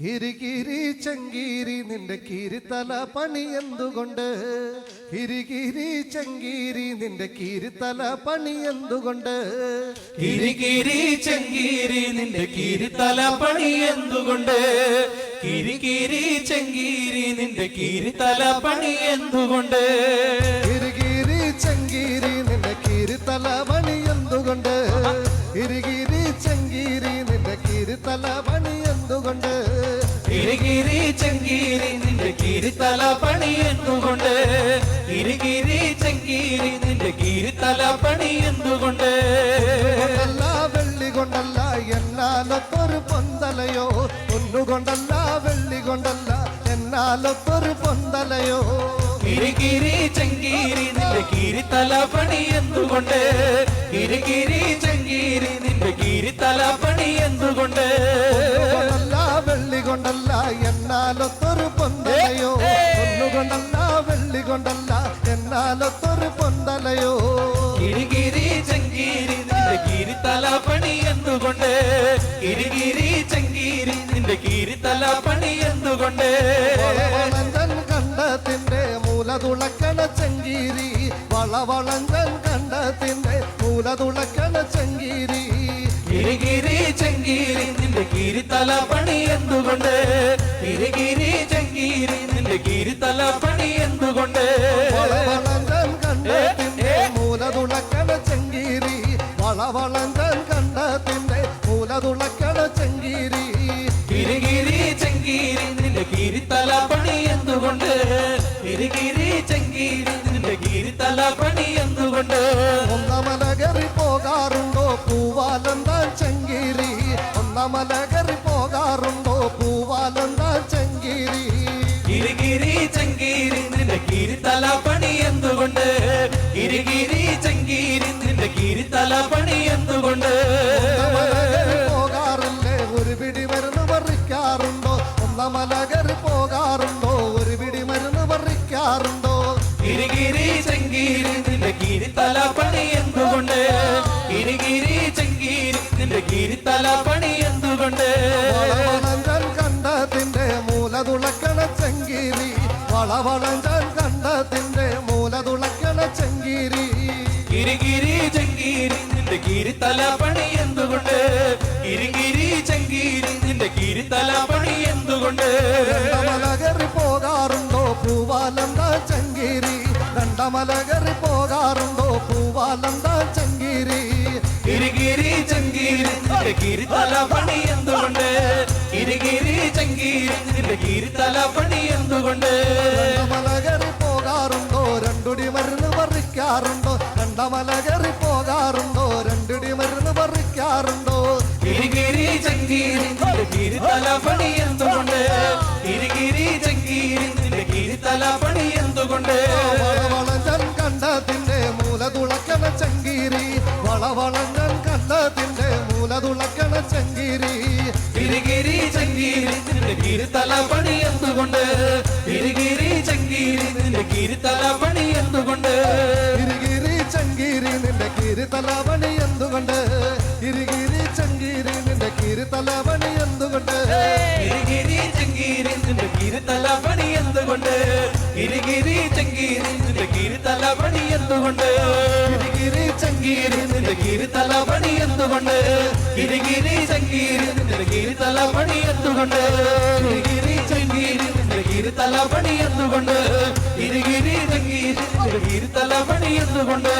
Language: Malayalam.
കിരികിരി ചങ്കീരി നിന്റെ കീരിത്തല പണി എന്തുകൊണ്ട്? കിരികിരി ചങ്കീരി നിന്റെ കീരിത്തല പണി എന്തുകൊണ്ട്? കിരികിരി ചങ്കീരി നിന്റെ കീരിത്തല പണി എന്തുകൊണ്ട്? കിരികിരി ചങ്കീരി നിന്റെ കീരിത്തല പണി എന്തുകൊണ്ട്? കിരികിരി ചങ്കീരി നിന്റെ കീരിത്തല പണി എന്തുകൊണ്ട്? കിരികിരി കിരികിരി ചെങ്കീരി നിന്റെ കീരിത്തല പണി എന്തുകൊണ്ട്? കിരികിരി ചെങ്കീരി നിന്റെ കീരിത്തല പണി എന്തുകൊണ്ട്? കൊണ്ടല്ല വെള്ളി കൊണ്ടല്ല എന്നാലൊത്തൊരു പൊന്തലയോ? ഒന്നുകൊണ്ടല്ല വെള്ളി കൊണ്ടല്ല എന്നാലൊത്തൊരു പൊന്തലയോ? കിരികിരി ചെങ്കീരി നിന്റെ കീരിത്തല പണി എന്തുകൊണ്ട്? കിരികിരി ചെങ്കീരി നിന്റെ കീരിത്തല പണി എന്നാലൊത്തൊരു പൊന്തലയോ? ഒന്നുകൊണ്ടല്ല വെള്ളി കൊണ്ടല്ല എന്നാലൊത്തൊരു പൊന്തലയോ? കിരികിരി ചങ്കീരി നിന്റെ കീരിത്തല പണി എന്തുകൊണ്ട്? കിരികിരി ചങ്കീരി നിന്റെ കീരിത്തല പണി എന്തുകൊണ്ട് കണ്ടത്തിന്റെ മൂലതുളക്കണ ചങ്കീരി. വളവളഞ്ചൻ കണ്ടത്തിന്റെ മൂലതുളക്കണ ചങ്കീരി. കിരികിരി ചങ്കീരി നിന്റെ കീരിത്തല പണി എന്തുകൊണ്ട്? കിരികിരി ചെങ്കീരി നിന്റെ കീരിത്തല പണി എന്തുകൊണ്ട്? മൂലതുളക്കണ ചെങ്കീരി. വളവളഞ്ചൻ കണ്ടത്തിന്റെ മൂലതുളക്കണ ചങ്കീരി. കിരികിരി ചങ്കീരി നിന്റെ കീരിത്തല പണി എന്തുകൊണ്ട്? കിരികിരി ചങ്കീരി നിന്റെ കീരിത്തല പണി എന്തുകൊണ്ട്? ഒന്നമലകറി പോകാറുണ്ടോ? പൂവാലന്താൻ ചങ്കീരി. ഒന്നമലകറി പോകാറുണ്ടോ? പൂവാലന്താൻ ചെങ്കീരി. ഗിരിഗിരി ചെങ്കീരി നിന്റെ കീരിത്തല പണി എന്തുകൊണ്ട്? ഗിരിഗിരി ചെങ്കീരി നിന്റെ കീരിത്തല പണി എന്തുകൊണ്ട്? പോകാറില്ലേ ഒരു പിടി മരുന്ന് പറിക്കാറുണ്ടോ? ഒന്നമലകറി പോകാറുണ്ടോ? ഒരു പിടി മരുന്ന് പറിക്കാറുണ്ടോ? ഗിരിഗിരി ചെങ്കീരി നിന്റെ കീരിത്തല പണി എന്തുകൊണ്ട്? ഗിരിഗിരി ചെങ്കീരി നിന്റെ കീരിത്തല പണി എന്തുകൊണ്ട്? വളവളഞ്ചൻ കണ്ടത്തിന്റെ മൂലതുളക്കണ ചെങ്കീരി. കിരികിരി ചെങ്കീരി നിന്റെ കീരിത്തല പണി എന്തുകൊണ്ട്? കിരികിരി ചെങ്കീരി നിന്റെ കീരിത്തല പണി എന്തുകൊണ്ട്? കണ്ടമലകറി പോകാറുണ്ടോ പൂവാലന്ത ചെങ്കീരി? കണ്ടമലകറി പോകാറുണ്ടോ പൂവാലന്ത ചെങ്കീരി? കിരികിരി ചെങ്കീരി നിന്റെ കീരിത്തല പണി എന്തുകൊണ്ട്? കിരികിരി ചെങ്കീരി നിന്റെ കീരിത്തല പണി എന്തുകൊണ്ട്? രണ്ടമലകറി പോകാറുണ്ടോ? രണ്ടിടി മരുന്ന് പറിക്കാറുണ്ടോ? കിരികിരി ചെങ്കീരി നിന്റെ കീരിത്തല പണി എന്തുകൊണ്ട്? കിരികിരി ചെങ്കീരി നിന്റെ കീരിത്തല പണി എന്തുകൊണ്ട്? വളവളഞ്ഞൻ കണ്ടതിന്റെ മൂലതുളക്കണ ചെങ്കീരി. വളവളഞ്ഞൻ കണ്ടതിന്റെ മൂലതുളക്കണ ചെങ്കീരി. കിരികിരി ചെങ്കീരി നിന്റെ കീരിത്തല പണി എന്തുകൊണ്ട്? കിരികിരി ചെങ്കീരി കീരിത്തല തലവണി എന്തുകൊണ്ട്? ഇരുകിരി ചങ്കീരി നിന്റെ കീരി തലവണി എന്തുകൊണ്ട്? കിരികിരി ചങ്കീരി നിന്റെ എന്തുകൊണ്ട്? ചങ്കീരി നിന്റെ പണി എന്തുകൊണ്ട്? ഇരികിരി ചങ്കീരി നിന്റെ പണി എന്തുകൊണ്ട്? ചങ്കീരി നിന്റെ എന്തുകൊണ്ട്? ചങ്കീരി നിന്റെ എന്തുകൊണ്ട്? ചങ്കീരി നിന്റെ എന്തുകൊണ്ട്?